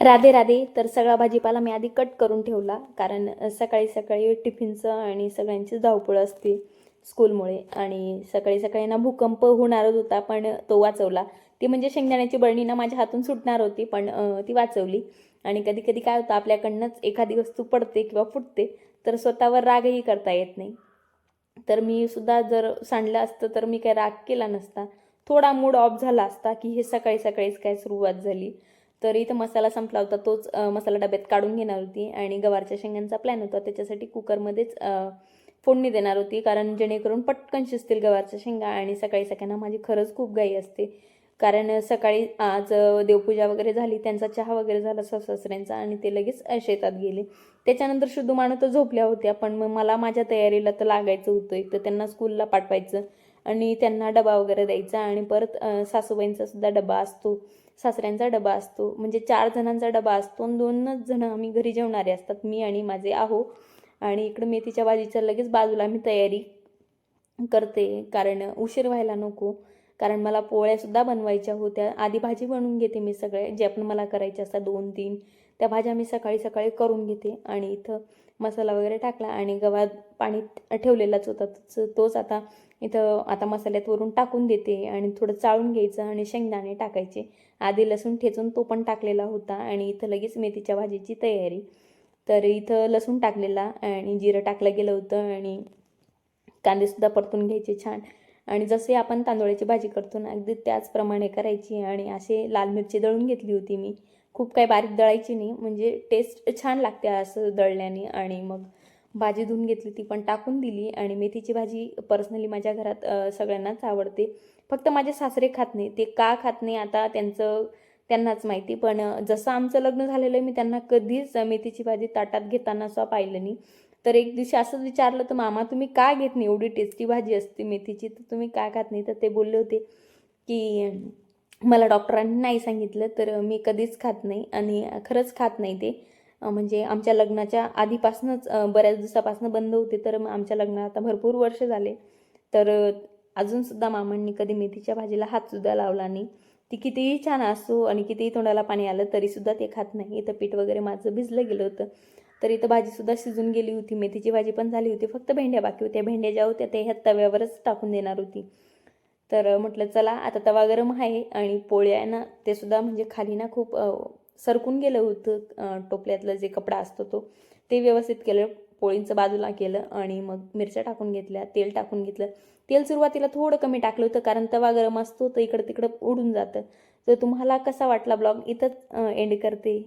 राधे राधे. तर सगळा भाजीपाला मी आधी कट करून ठेवला. कारण सकाळी सकाळी टिफिनचं आणि सगळ्यांची धावपळ असते स्कूलमुळे आणि सकाळी सकाळी ना भूकंप होणारच होता पण तो वाचवला. ती म्हणजे शेंगदाण्याची बळणी ना माझ्या हातून सुटणार होती पण ती वाचवली. आणि कधी कधी काय होतं आपल्याकडनंच एखादी वस्तू पडते किंवा फुटते तर स्वतःवर रागही करता येत नाही. तर मी सुद्धा जर सांडलं असतं तर मी काय राग केला नसता. थोडा मूड ऑफ झाला असता की हे सकाळी सकाळीच काय सुरुवात झाली. तर इथं मसाला संपला होता तोच मसाला डब्यात काढून घेणार होती आणि गवारच्या शेंगांचा प्लॅन होता. त्याच्यासाठी कुकरमध्येच फोडणी देणार होती कारण जेणेकरून पटकन शिजतील गवारच्या शेंगा आणि सकाळी सकाळी माझी खरंच खूप घाई असते. कारण सकाळी आज देवपूजा वगैरे झाली त्यांचा चहा वगैरे झाला सासऱ्यांचा आणि ते लगेच शेतात गेले. त्याच्यानंतर शुद्ध माणं तर झोपल्या होत्या पण मग मला माझ्या तयारीला तर लागायचं होतं. एक तर त्यांना स्कूलला पाठवायचं. आणि त्यांना डबा वगैरे द्यायचा आणि परत सासूबाईंचा सुद्धा डबा असतो सासऱ्यांचा डबा असतो म्हणजे चार जणांचा डबा असतो आणि दोनच जण आम्ही घरी जेवणारे असतात मी आणि माझे आहो. आणि इकडं मेथीच्या भाजीच्या लगेच बाजूला मी तयारी करते कारण उशीर व्हायला नको कारण मला पोळ्यासुद्धा बनवायच्या होत्या. आधी भाजी बनवून घेते मी सगळे जे पण मला करायचे असतात दोन तीन त्या भाज्या मी सकाळी सकाळी करून घेते आणि इथं मसाला वगैरे टाकला आणि गव्हात पाणी ठेवलेलाच होता तोच आता इथं आता मसाल्यात वरून टाकून देते आणि थोडं चाळून घ्यायचं आणि शेंगदाणे टाकायचे. आधी लसूण ठेचून तो पण टाकलेला होता आणि इथं लगेच मेथीच्या भाजीची तयारी. तर इथं लसूण टाकलेला आणि जिरं टाकलं गेलं होतं आणि कांदेसुद्धा परतून घ्यायचे छान. आणि जसे आपण तांदूळाची भाजी करतो ना अगदी त्याचप्रमाणे करायची आणि असे लाल मिरची दळून घेतली होती मी. खूप काही बारीक दळायची नाही म्हणजे टेस्ट छान लागते असं दळल्याने आणि मग भाजी धुवून घेतली ती पण टाकून दिली आणि मेथीची भाजी पर्सनली माझ्या घरात सगळ्यांनाच आवडते. फक्त माझे सासरे खात नाही ते का खात नाही आता त्यांचं त्यांनाच माहिती. पण जसं आमचं लग्न झालेलं आहे मी त्यांना कधीच मेथीची भाजी ताटात घेताना असं पाहिलं नाही. तर एक दिवशी असंच विचारलं तर मामा तुम्ही का घेत नाही? एवढी टेस्टी भाजी असते मेथीची. तर तुम्ही का खात नाही? तर ते बोलले होते की मला डॉक्टरांनी नाही सांगितलं तर मी कधीच खात नाही आणि खरंच खात नाही ते. म्हणजे आमच्या लग्नाच्या आधीपासूनच बऱ्याच दिवसापासून बंद होते तर मग आमच्या लग्नात आता भरपूर वर्ष झाले. तर अजूनसुद्धा मामांनी कधी मेथीच्या भाजीला हातसुद्धा लावला नाही. ती कितीही छान असो आणि कितीही तोंडाला पाणी आलं तरीसुद्धा ते खात नाही. इथं पीठ वगैरे माझं भिजलं गेलं होतं. तर इथं भाजीसुद्धा शिजून गेली होती. मेथीची भाजी पण झाली होती. फक्त भेंड्या बाकी होत्या. भेंड्या ज्या होत्या त्या ह्या तव्यावरच टाकून देणार होती. तर म्हटलं चला आता तवा गरम आहे आणि पोळ्या आहे ना ते सुद्धा म्हणजे खाली ना खूप सरकून गेलं होतं टोपल्यातलं जे कपडा असतो तो ते व्यवस्थित केलं पोळींचं बाजूला केलं आणि मग मिरच्या टाकून घेतल्या तेल टाकून घेतलं. तेल सुरुवातीला थोडं कमी टाकलं होतं कारण तवा गरम असतो तर इकडं तिकडं उडून जातं. तर तुम्हाला कसा वाटला ब्लॉग? इथंच एंड करते.